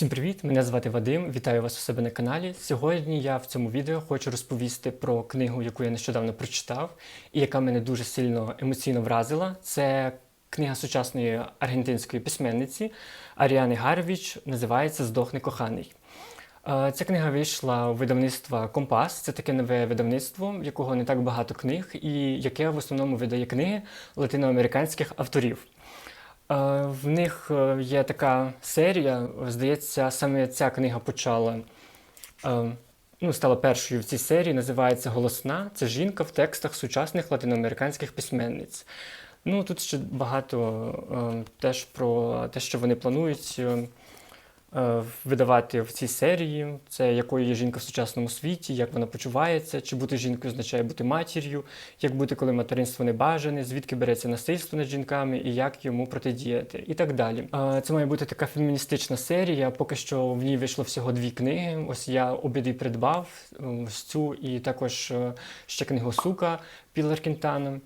Всім привіт! Мене звати Вадим. Вітаю вас у себе на каналі. Сьогодні я в цьому відео хочу розповісти про книгу, яку я нещодавно прочитав, і яка мене дуже сильно емоційно вразила. Це книга сучасної аргентинської письменниці Аріани Гарвіч, називається Здохне коханий. Е, Ця книга вийшла у видавництва Компас. Це таке нове видавництво, в якого не так багато книг, і яке в основному видає книги латиноамериканських авторів. В них е, є така серія, здається, саме ця книга почала, е, ну, стала першою в цій серії, називається Голосна. Це жінка в текстах сучасних латиноамериканських письменниць. Ну, тут ще багато е, теж про те, що вони планують е, видавати в цій серії. Це якою є жінка в сучасному світі, як вона почувається, чи бути жінкою означає бути матір'ю, як бути, коли материнство не бажане, звідки береться насильство над жінками і як йому протидіяти, і так далі. Е, Це має бути така феміністична серія. Поки що в ній вийшло всього дві книги. Ось я обидві придбав е, ось цю і також е, ще книгу Сука Пілар Кінтана. Е,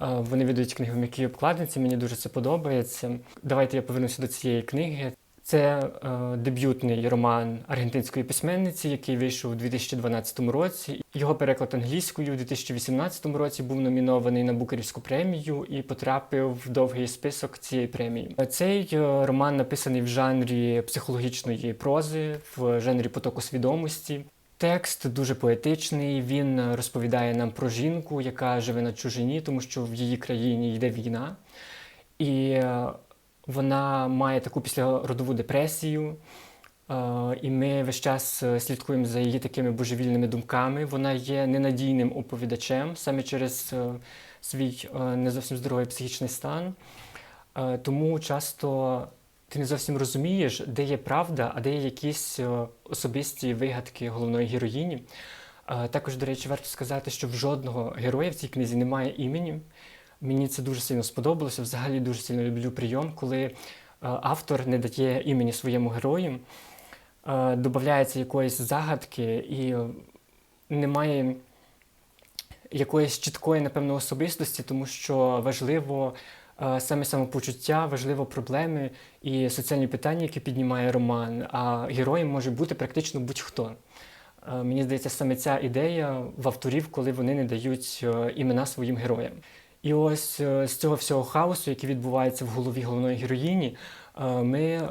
Вони видають книги в м'якій обкладинці, мені дуже це подобається. Давайте я повернуся до цієї книги. Це е, дебютний роман аргентинської письменниці, який вийшов у 2012 році. Його переклад англійською у 2018 році був номінований на Букерівську премію і потрапив в довгий список цієї премії. Цей е, роман написаний в жанрі психологічної прози, в жанрі потоку свідомості. Текст дуже поетичний. Він розповідає нам про жінку, яка живе на чужині, тому що в її країні йде війна. І е, вона має таку післяродову депресію, е, і ми весь час е, слідкуємо за її такими божевільними думками. Вона є ненадійним оповідачем саме через е, свій не зовсім здоровий психічний стан. Тому часто ти не зовсім розумієш, де є правда, а де є якісь особисті вигадки головної героїні. Також, до речі, варто сказати, що в жодного героя в цій книзі немає імені. Мені це дуже сильно сподобалося. Взагалі дуже сильно люблю прийом, коли е, автор не дає імені своєму герою, е, додається якоїсь загадки і немає якоїсь чіткої, напевно, особистості, тому що важливо е, саме самопочуття, важливо проблеми і соціальні питання, які піднімає роман. А героєм може бути практично будь-хто. Мені здається, саме ця ідея в авторів, коли вони не дають імена своїм героям. І ось е, з цього всього хаосу, який відбувається в голові головної героїні, е, ми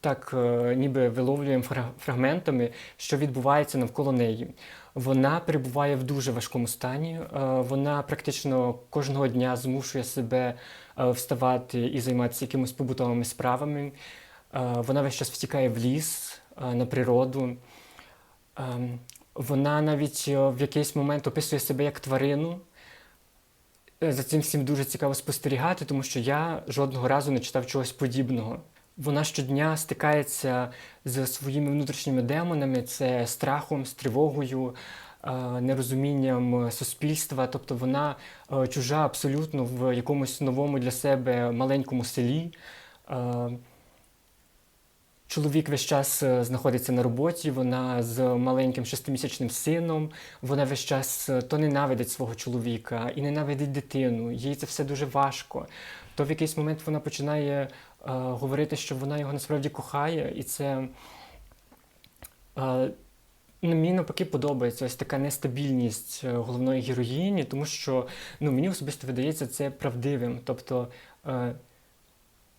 так е, ніби виловлюємо фрагментами, що відбувається навколо неї. Вона перебуває в дуже важкому стані. Вона практично кожного дня змушує себе вставати і займатися якимись побутовими справами. Вона весь час втікає в ліс, на природу. Ем, Вона навіть в якийсь момент описує себе як тварину. Е, За цим всім дуже цікаво спостерігати, тому що я жодного разу не читав чогось подібного. Вона щодня стикається з своїми внутрішніми демонами, це страхом, з тривогою, е, нерозумінням суспільства. Тобто вона е, чужа абсолютно в якомусь новому для себе маленькому селі. Чоловік весь час е, знаходиться на роботі, вона з маленьким шестимісячним сином, вона весь час е, то ненавидить свого чоловіка і ненавидить дитину. Їй це все дуже важко. То в якийсь момент вона починає е, говорити, що вона його насправді кохає, і це е, ну, мені навпаки подобається ось така нестабільність е, головної героїні, тому що ну, мені особисто видається це правдивим. Тобто е,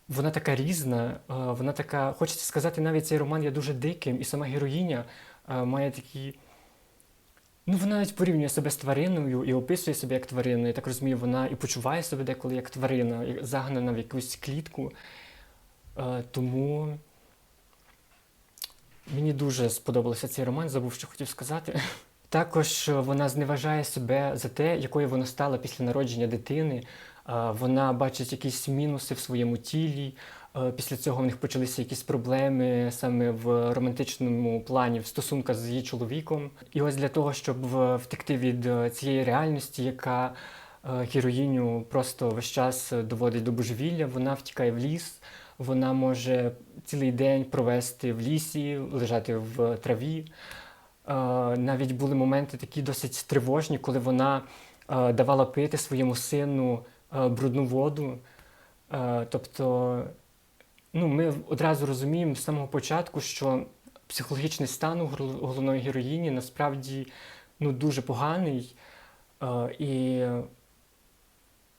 вона така різна, е, вона така, хочеться сказати, навіть цей роман є дуже диким, і сама героїня е, має такі. Ну, вона навіть порівнює себе з твариною і описує себе як тварину. Я так розумію, вона і почуває себе деколи як тварина, загнана в якусь клітку. Е, Тому мені дуже сподобався цей роман, забув, що хотів сказати. Також вона зневажає себе за те, якою вона стала після народження дитини. Вона бачить якісь мінуси в своєму тілі. Е, Після цього в них почалися якісь проблеми саме в романтичному плані в стосунках з її чоловіком. І ось для того, щоб втекти від е, цієї реальності, яка е, героїню просто весь час доводить до божевілля, вона втікає в ліс. Вона може цілий день провести в лісі, лежати в траві. Навіть були моменти такі досить тривожні, коли вона давала пити своєму сину брудну воду. Е, Тобто, ну, ми одразу розуміємо з самого початку, що психологічний стан у головної героїні насправді ну, дуже поганий. Е, і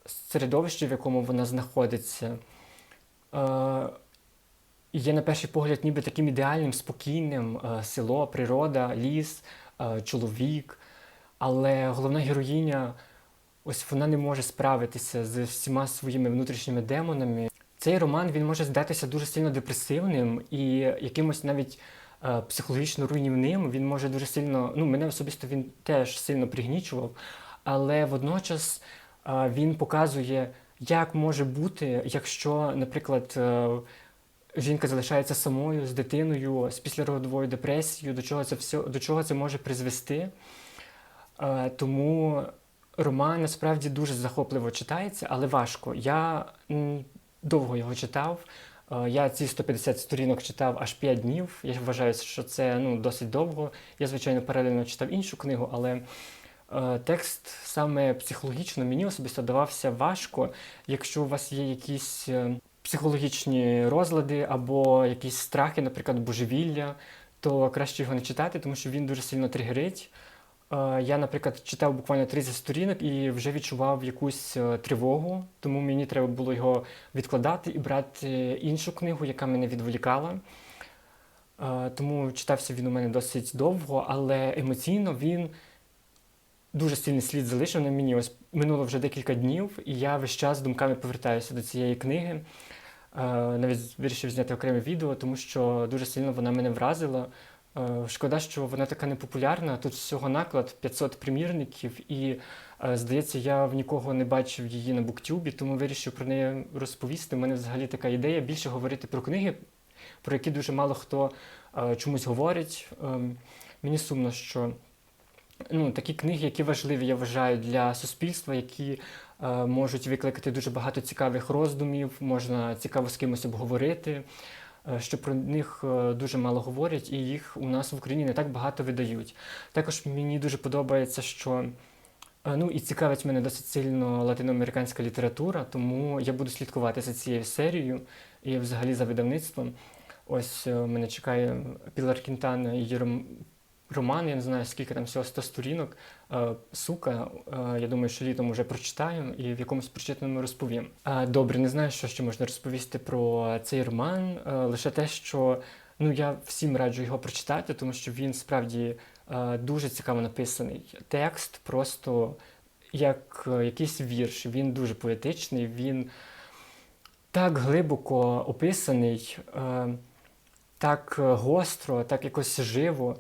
середовище, в якому вона знаходиться, е, є на перший погляд ніби таким ідеальним, спокійним е, село, природа, ліс, е, чоловік. Але головна героїня, ось вона не може справитися з всіма своїми внутрішніми демонами. Цей роман він може здатися дуже сильно депресивним і якимось навіть е, психологічно руйнівним. Він може дуже сильно, ну мене особисто він теж сильно пригнічував, але водночас е, він показує, як може бути, якщо, наприклад, е, жінка залишається самою з дитиною, з післяродовою депресією, до чого це все, до чого це може призвести. Е, Тому роман насправді дуже захопливо читається, але важко. Я довго його читав. Е, Я ці 150 сторінок читав аж 5 днів. Я вважаю, що це ну, досить довго. Я, звичайно, паралельно читав іншу книгу, але е, текст саме психологічно мені особисто давався важко, якщо у вас є якісь е, психологічні розлади або якісь страхи, наприклад, божевілля, то краще його не читати, тому що він дуже сильно тригерить. Е, Я, наприклад, читав буквально 30 сторінок і вже відчував якусь е, тривогу, тому мені треба було його відкладати і брати іншу книгу, яка мене відволікала. Е, Тому читався він у мене досить довго, але емоційно він дуже сильний слід залишив на мені. Ось минуло вже декілька днів, і я весь час думками повертаюся до цієї книги. Навіть вирішив зняти окреме відео, тому що дуже сильно вона мене вразила. Е, Шкода, що вона така непопулярна. Тут всього наклад 500 примірників, і е, здається, я в нікого не бачив її на буктюбі, тому вирішив про неї розповісти. У мене взагалі така ідея більше говорити про книги, про які дуже мало хто е, чомусь говорить. Ем, Мені сумно, що ну, такі книги, які важливі, я вважаю, для суспільства, які можуть викликати дуже багато цікавих роздумів, можна цікаво з кимось обговорити, що про них е, дуже мало говорять, і їх у нас в Україні не так багато видають. Також мені дуже подобається, що е, ну, і цікавить мене досить сильно латиноамериканська література, тому я буду слідкувати за цією серією і взагалі за видавництвом. Ось е, мене чекає Пілар Кінтана і її ром- роман, я не знаю, скільки там всього 100 сторінок. Е, Сука, е, я думаю, що літом вже прочитаю і в якомусь прочитаному розповім. Е, Добре, не знаю, що ще можна розповісти про цей роман. Лише те, що ну я всім раджу його прочитати, тому що він справді дуже цікаво написаний. Текст просто як якийсь вірш. Він дуже поетичний, він так глибоко описаний, так гостро, так якось живо.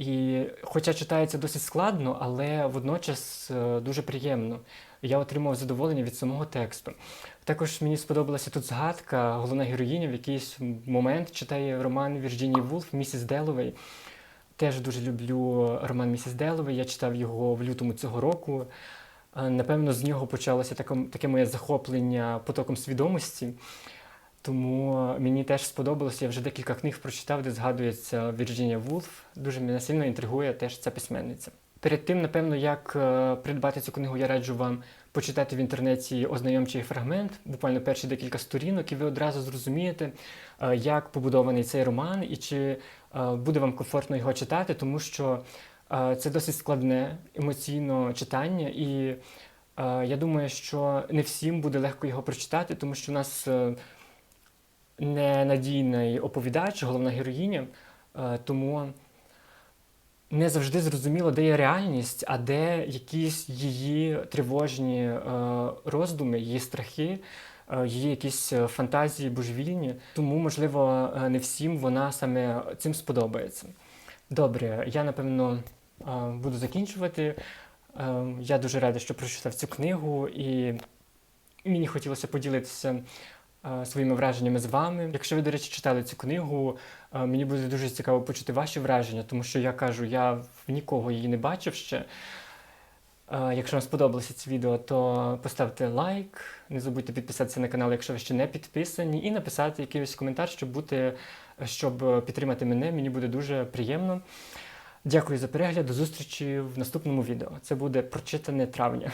І хоча читається досить складно, але водночас е, дуже приємно. Я отримав задоволення від самого тексту. Також мені сподобалася тут згадка, головна героїня в якийсь момент читає роман Вірджинії Вулф Місіс Деловей. Теж дуже люблю роман Місіс Деловей. Я читав його в лютому цього року. Е, Напевно, з нього почалося таке, таке моє захоплення потоком свідомості. Тому мені теж сподобалося. Я вже декілька книг прочитав, де згадується Вірджинія Вулф. Дуже мене сильно інтригує теж ця письменниця. Перед тим, напевно, як е, придбати цю книгу, я раджу вам почитати в інтернеті ознайомчий фрагмент, буквально перші декілька сторінок, і ви одразу зрозумієте, е, як побудований цей роман і чи е, буде вам комфортно його читати, тому що е, це досить складне емоційно читання, і е, я думаю, що не всім буде легко його прочитати, тому що у нас. Ненадійний оповідач, головна героїня, е, тому не завжди зрозуміло, де є реальність, а де якісь її тривожні е, роздуми, її страхи, е, її якісь фантазії божевільні. Тому, можливо, не всім вона саме цим сподобається. Добре, я напевно буду закінчувати. Я дуже радий, що прочитав цю книгу, і мені хотілося поділитися своїми враженнями з вами. Якщо ви, до речі, читали цю книгу, е, мені буде дуже цікаво почути ваші враження, тому що я кажу, я нікого її не бачив ще. Е, Якщо вам сподобалося це відео, то поставте лайк, не забудьте підписатися на канал, якщо ви ще не підписані, і написати якийсь коментар, щоб бути, щоб підтримати мене. Мені буде дуже приємно. Дякую за перегляд. До зустрічі в наступному відео. Це буде прочитане травня.